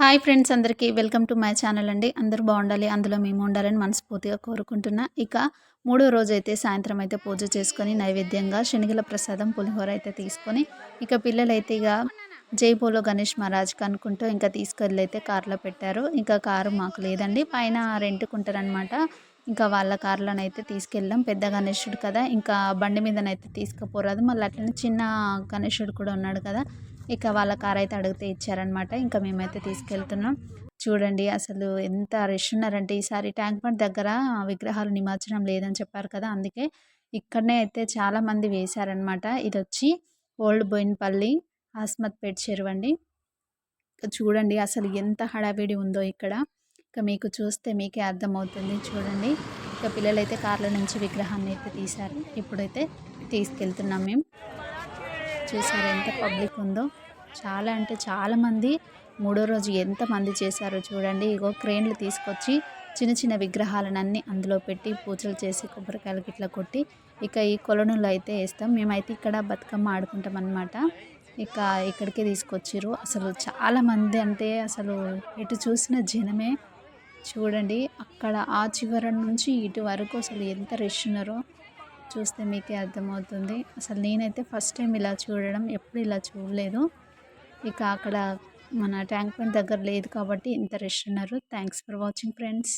Hi friends అందరికీ welcome to my channel అండి. అందరూ బాగుండాలి అందులో మేము ఉండాలని మనస్ఫూర్తిగా కోరుకుంటున్నా. ఇక మూడో రోజు అయితే సాయంత్రం అయితే పూజ చేసుకొని నైవేద్యంగా శనిగల ప్రసాదం పులిహోర అయితే తీసుకొని ఇక పిల్లలైతే ఇక జైపోలో గణేష్ మహారాజ్కి అనుకుంటూ ఇంకా తీసుకెళ్ళి అయితే కార్లో పెట్టారు. ఇంకా కారు మాకు లేదండి. పైన రెంట్కుంటారనమాట ఇంకా వాళ్ళ కార్లను అయితే తీసుకెళ్ళాం పెద్ద గణేశుడు కదా ఇంకా బండి మీదనైతే తీసుకుపోరాదు. మళ్ళీ అట్లనే చిన్న గణేశుడు కూడా ఉన్నాడు కదా ఇక వాళ్ళ కార్ అయితే అడిగితే ఇచ్చారనమాట ఇంకా మేమైతే తీసుకెళ్తున్నాం. చూడండి అసలు ఎంత రష్ ఉన్నారంటే ఈసారి ట్యాంక్ బండ్ దగ్గర విగ్రహాలు నిమజ్జనం లేదని చెప్పారు కదా అందుకే ఇక్కడనే అయితే చాలామంది వేశారనమాట ఇది వచ్చి ఓల్డ్ బోయిన్పల్లి ఆస్మత్ పెట్ చెరువండి చూడండి అసలు ఎంత హడావిడి ఉందో ఇక్కడ. ఇక మీకు చూస్తే మీకే అర్థమవుతుంది చూడండి. ఇక పిల్లలైతే కార్ల నుంచి విగ్రహాన్ని అయితే తీశారు. ఇప్పుడైతే తీసుకెళ్తున్నాం మేము. చూసారు ఎంత పబ్లిక్ ఉందో. చాలా అంటే చాలామంది మూడో రోజు ఎంతమంది చేశారో చూడండి. ఇగో క్రేన్లు తీసుకొచ్చి చిన్న చిన్న విగ్రహాలనన్నీ అందులో పెట్టి పూజలు చేసి కొబ్బరికాయలు ఇట్లా కొట్టి ఇక ఈ కొలనులు అయితే వేస్తాం. మేమైతే ఇక్కడ బతుకమ్మ ఆడుకుంటాం అనమాట ఇక ఇక్కడికే తీసుకొచ్చిర్రు. అసలు చాలామంది అంటే అసలు ఎటు చూసిన జనమే చూడండి అక్కడ ఆ చివరి నుంచి ఇటు వరకు అసలు ఎంత రష్ ఉన్నారో చూస్తే మీకే అర్థమవుతుంది. అసలు నేనైతే ఫస్ట్ టైం ఇలా చూడడం ఎప్పుడు ఇలా చూడలేదు. ఇక అక్కడ మన ట్యాంక్ బండ్ దగ్గర లేదు కాబట్టి ఇంత రష్ ఉన్నారు. Thanks for watching friends.